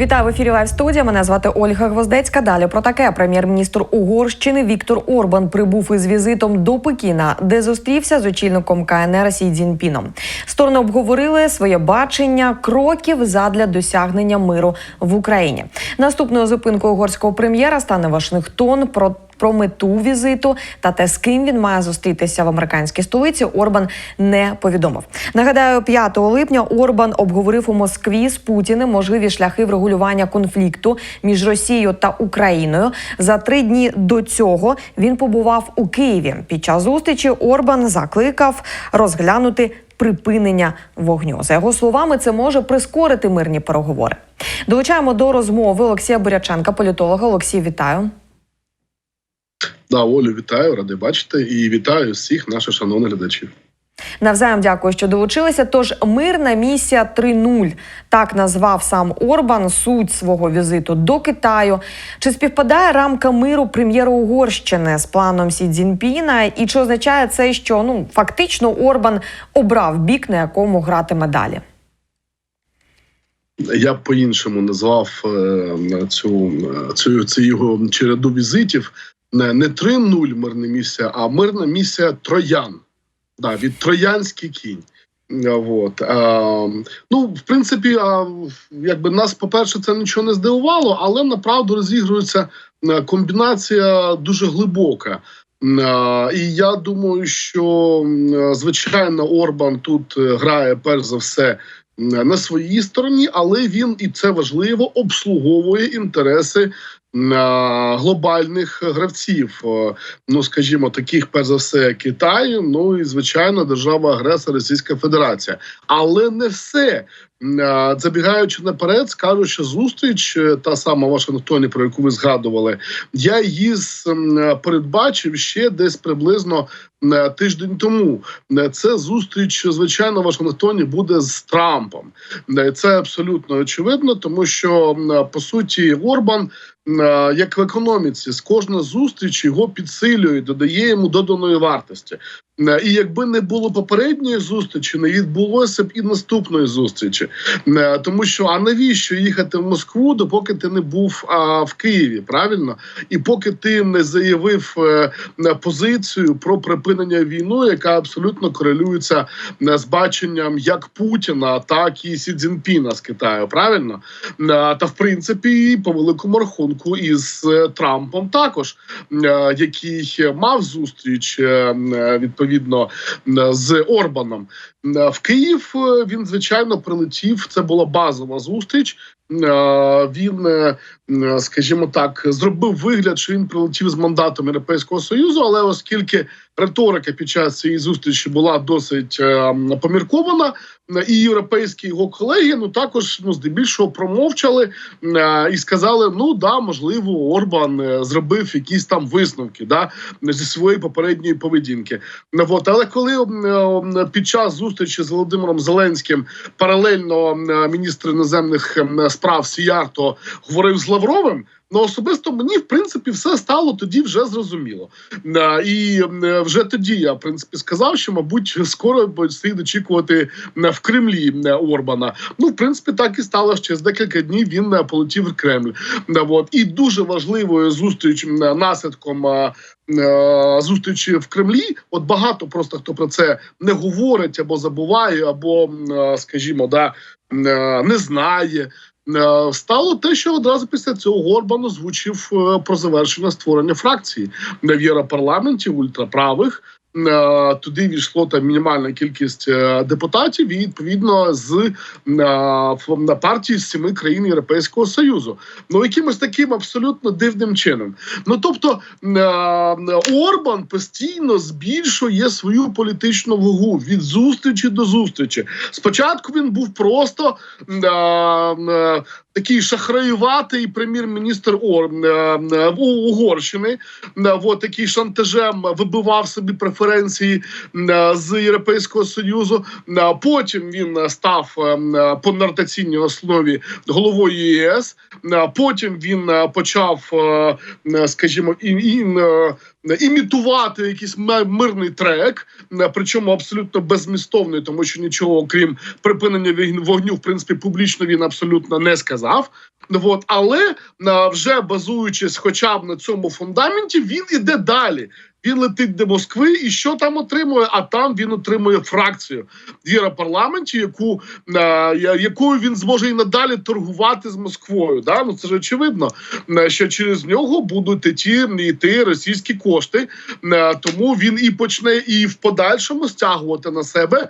Вітаю в ефірі Лайв студія. Мене звати Ольга Гвоздецька. Далі про таке прем'єр-міністр Угорщини Віктор Орбан прибув із візитом до Пекіна, де зустрівся з очільником КНР Сі Цзіньпіном. Сторони обговорили своє бачення кроків задля досягнення миру в Україні. Наступною зупинкою угорського прем'єра стане Вашингтон. Про про мету візиту та те, з ким він має зустрітися в американській столиці, Орбан не повідомив. Нагадаю, 5 липня Орбан обговорив у Москві з Путіним можливі шляхи врегулювання конфлікту між Росією та Україною. За три дні до цього він побував у Києві. Під час зустрічі Орбан закликав розглянути припинення вогню. За його словами, це може прискорити мирні переговори. Долучаємо до розмови Олексія Буряченка, політолога. Олексій, вітаю. Да, Олю, вітаю, радий бачити і вітаю всіх наших шановних глядачів. Навзаєм дякую, що долучилися. Тож мирна місія 3.0, так назвав сам Орбан суть свого візиту до Китаю. Чи співпадає рамка миру прем'єра Угорщини з планом Сі Цзіньпіна? І чи означає це, що ну фактично Орбан обрав бік, на якому гратиме далі? Я б по-іншому назвав е, цю, цю, цю його череду візитів. Не, не 3-0 мирна місія, а мирна місія Троян. Да, від Троянський кінь. От. А, ну, в принципі, а, якби нас, по-перше, це нічого не здивувало, але направду розігрується е, комбінація дуже глибока. І я думаю, що звичайно Орбан тут е, грає перш за все на своїй стороні, але він і це важливо обслуговує інтереси глобальних гравців, ну скажімо, таких перш за все Китаю, ну і звичайно, держава агресор Російська Федерація, але не все. Забігаючи наперед, скажу, що зустріч та сама Вашингтоні, про яку ви згадували, я її передбачив ще десь приблизно тиждень тому. Це зустріч, звичайно, Вашингтоні буде з Трампом. Це абсолютно очевидно, тому що по суті Орбан. Як в економіці з кожної зустрічі його підсилює, додає йому доданої вартості. І якби не було попередньої зустрічі, не відбулося б і наступної зустрічі, тому що а навіщо їхати в Москву, допоки ти не був а, в Києві, правильно? І поки ти не заявив е, позицію про припинення війни, яка абсолютно корелюється з баченням як Путіна, так і Сі Цзіньпіна з Китаю, правильно? Та в принципі, по великому рахунку із е, Трампом, також який мав зустріч е, відповідно відповідно з Орбаном в Київ. Він звичайно прилетів. Це була базова зустріч. Він, скажімо так, зробив вигляд, що він прилетів з мандатом Європейського союзу, але оскільки риторика під час цієї зустрічі була досить поміркована, і європейські його колеги ну також ну здебільшого промовчали і сказали: ну да, можливо, Орбан е, зробив якісь там висновки да зі своєї попередньої поведінки. От, але коли під час зустрічі з Володимиром Зеленським паралельно міністр іноземних справ Сіярто говорив з Лавровим. Ну, особисто мені в принципі все стало тоді вже зрозуміло. І вже тоді я в принципі сказав, що мабуть скоро слід очікувати в Кремлі Орбана. Ну, в принципі, так і стало ще з декілька днів. Він полетів в Кремль. І дуже важливою зустріч наслідком. Зустрічі в Кремлі, от багато просто хто про це не говорить або забуває, або скажімо, да не знає. Е, стало те, що одразу після цього Горбан озвучив е, про завершення створення фракції в Європарламенті ультраправих. Е, туди війшло там мінімальна кількість депутатів, і відповідно з на партії з семи країн Європейського союзу. Ну якимось таким абсолютно дивним чином. Ну тобто Орбан постійно збільшує свою політичну вагу від зустрічі до зустрічі. Спочатку він був просто такий шахраюватий прем'єр-міністр Ор Угорщини, от, який шантажем вибивав собі преференції е, з Європейського союзу. Е, Потім він е, став е, е, по нартаційній основі головою ЄС. Е, Потім він е, почав, е, е, скажімо, і, і, е, імітувати якийсь мирний трек, е, причому абсолютно безмістовний, тому що нічого окрім припинення вогню, в принципі, публічно він абсолютно не сказав. От, але е, вже базуючись, хоча б на цьому фундаменті, він іде далі. Він летить до Москви, і що там отримує? А там він отримує фракцію в Європарламенті, яку е, якою він зможе і надалі торгувати з Москвою. Да? Ну це ж очевидно, е, що через нього будуть іти, йти російські кошти. Е, Тому він і почне і в подальшому стягувати на себе.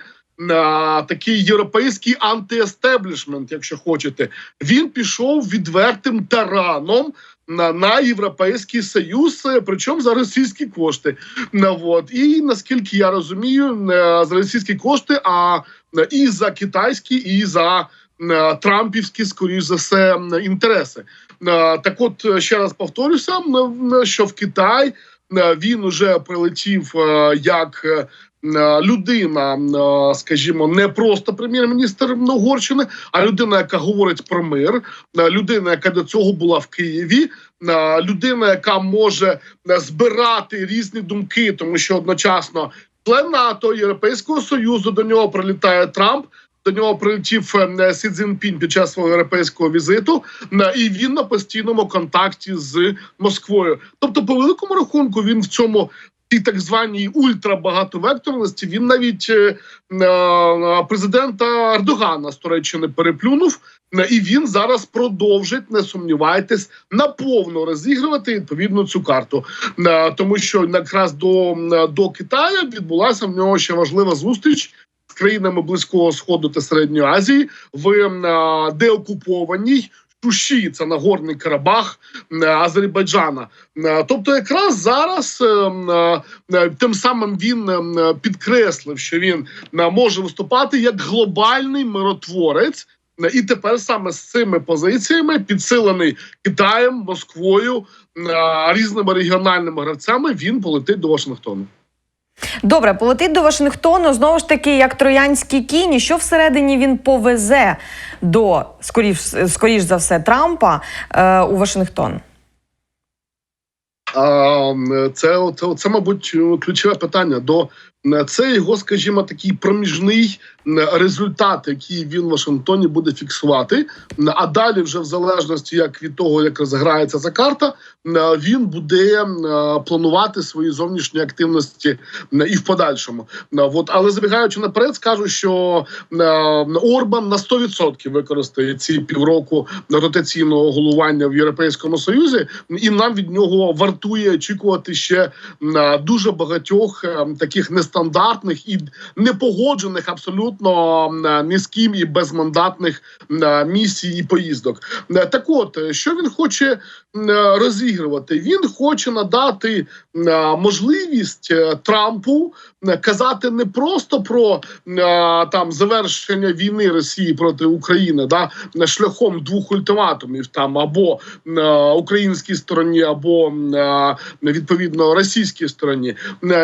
Такий європейський антиестеблішмент, якщо хочете, він пішов відвертим тараном на, на європейський союз, е, причому за російські кошти. На вот і наскільки я розумію, не за російські кошти, а е, і за китайські, і за е, трампівські, скоріш за все, інтереси. Е, Так, от е, ще раз повторюся, що в Китай е, він уже прилетів е, як. Е, Людина, е, скажімо, не просто прем'єр-міністр Угорщини, а людина, яка говорить про мир, е, людина, яка до цього була в Києві, людина, яка може збирати різні думки, тому що одночасно член НАТО, Європейського союзу до нього прилітає Трамп. До нього прилетів Сі Цзіньпін під час свого європейського візиту, і він на постійному контакті з Москвою. Тобто, по великому рахунку, він в цьому тій так званій ультрабагатовекторності він навіть е, е, президента Ердогана з Туреччини переплюнув. е, І він зараз продовжить, не сумнівайтесь, наповно розігрувати відповідно цю карту, тому що якраз до, до Китаю відбулася в нього ще важлива зустріч з країнами Близького Сходу та Середньої Азії в деокупованій Шуші, це Нагорний Карабах е, Азербайджана. Е, Тобто, якраз зараз е, тим самим він підкреслив, що він може виступати як глобальний миротворець. І тепер саме з цими позиціями, підсилений Китаєм, Москвою, різними регіональними гравцями, він полетить до Вашингтону. Добре, полетить до Вашингтону знову ж таки, як троянські кіні. Що всередині він повезе до скоріш, скоріш за все Трампа е, у Вашингтон? Це, це, це, мабуть, ключове питання. До це його, скажімо, такий проміжний результат, який він в Вашингтоні буде фіксувати. А далі, вже в залежності як від того, як розграється ця карта, він буде планувати свої зовнішні активності і в подальшому. От, але забігаючи наперед, скажу, що Орбан на 100% використає ці півроку ротаційного головування в Європейському Союзі, і нам від нього вартує очікувати ще е, дуже багатьох е, таких нестандартних і непогоджених абсолютно е, ні з ким і безмандатних е, місій і поїздок. Е, Так, от е, що він хоче е, розігрувати? Він хоче надати е, можливість е, Трампу е, казати не просто про там завершення війни Росії проти України, да шляхом двох ультиматумів, там або українській стороні, або відповідно російській стороні.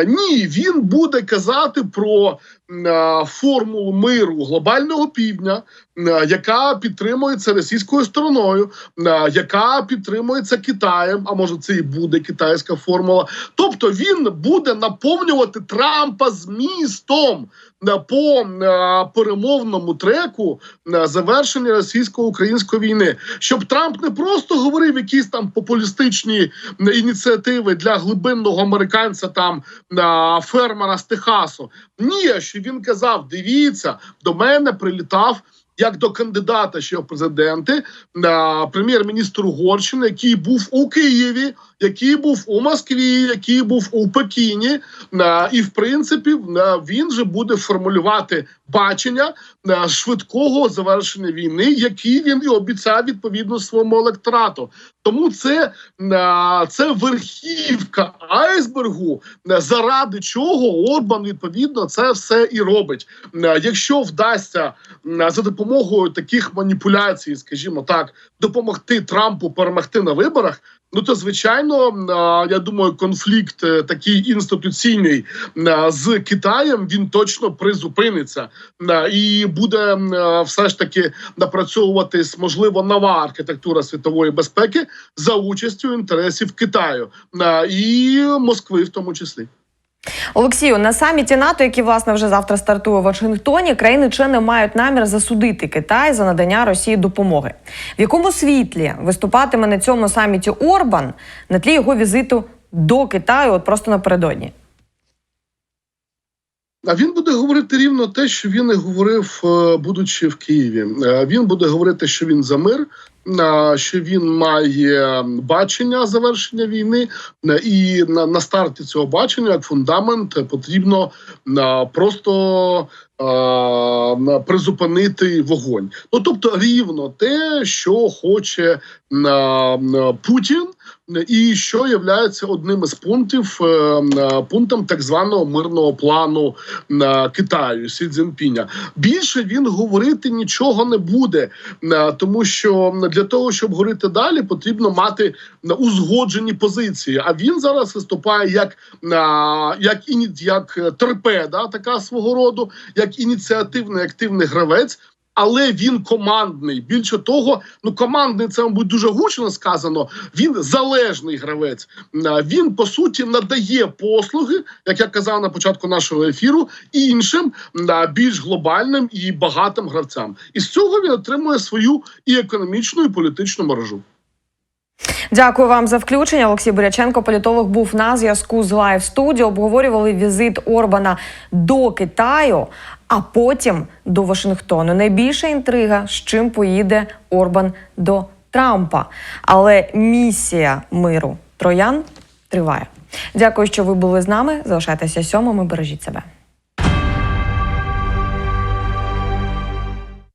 Ні, він буде казати про формулу миру глобального півдня, е, яка підтримується російською стороною, е, яка підтримується Китаєм. А може, це і буде китайська формула. Тобто він буде наповнювати Трампа змістом е, по е, перемовному треку е, завершення російсько-української війни, щоб Трамп не просто говорив якісь там популістичні е, ініціативи для глибинного американця, там фермера з Техасу. Ні, що він казав: дивіться, до мене прилітав. Як до кандидата ще в президенти, прем'єр-міністр Угорщини, який був у Києві, який був у Москві, який був у Пекіні, і в принципі він же буде формулювати бачення е, швидкого завершення війни, який він і обіцяв відповідно своєму електорату. Тому це, е, це верхівка айсбергу, е, заради чого Орбан відповідно це все і робить. Якщо вдасться за допомогою таких маніпуляцій, скажімо так, допомогти Трампу перемогти на виборах. Ну то звичайно, я думаю, конфлікт е, такий інституційний з Китаєм він точно призупиниться і буде все ж таки напрацьовуватись можливо нова архітектура світової безпеки за участю інтересів Китаю і Москви, в тому числі. Олексію, на саміті НАТО, який власне вже завтра стартує в Вашингтоні, країни члени мають намір засудити Китай за надання Росії допомоги. В якому світлі виступатиме на цьому саміті Орбан на тлі його візиту до Китаю, от просто напередодні? А він буде говорити рівно те, що він і говорив, е, будучи в Києві. Е, Він буде говорити, що він за мир, що він має бачення завершення війни, і на, старті цього бачення, як фундамент, потрібно просто призупинити вогонь. Ну тобто, рівно те, що хоче Путін. І що є одним із пунктів е, пунктом так званого мирного плану Китаю Сі Цзіньпіня. Більше він говорити нічого не буде, тому що для того, щоб говорити далі, потрібно мати узгоджені позиції. А він зараз виступає як, як, як торпеда, така свого роду, як ініціативний активний гравець. Але він командний. Більше того, ну командний це мабуть дуже гучно сказано. Він залежний гравець. Він по суті надає послуги, як я казав на початку нашого ефіру, іншим більш глобальним і багатим гравцям. І з цього він отримує свою і економічну, і політичну мережу. Дякую вам за включення. Олексій Буряченко, політолог, був на зв'язку з Live Studio. Обговорювали візит Орбана до Китаю, а потім до Вашингтону. Найбільша інтрига, з чим поїде Орбан до Трампа. Але місія миру троян триває. Дякую, що ви були з нами. Залишайтеся сьомими. Бережіть себе.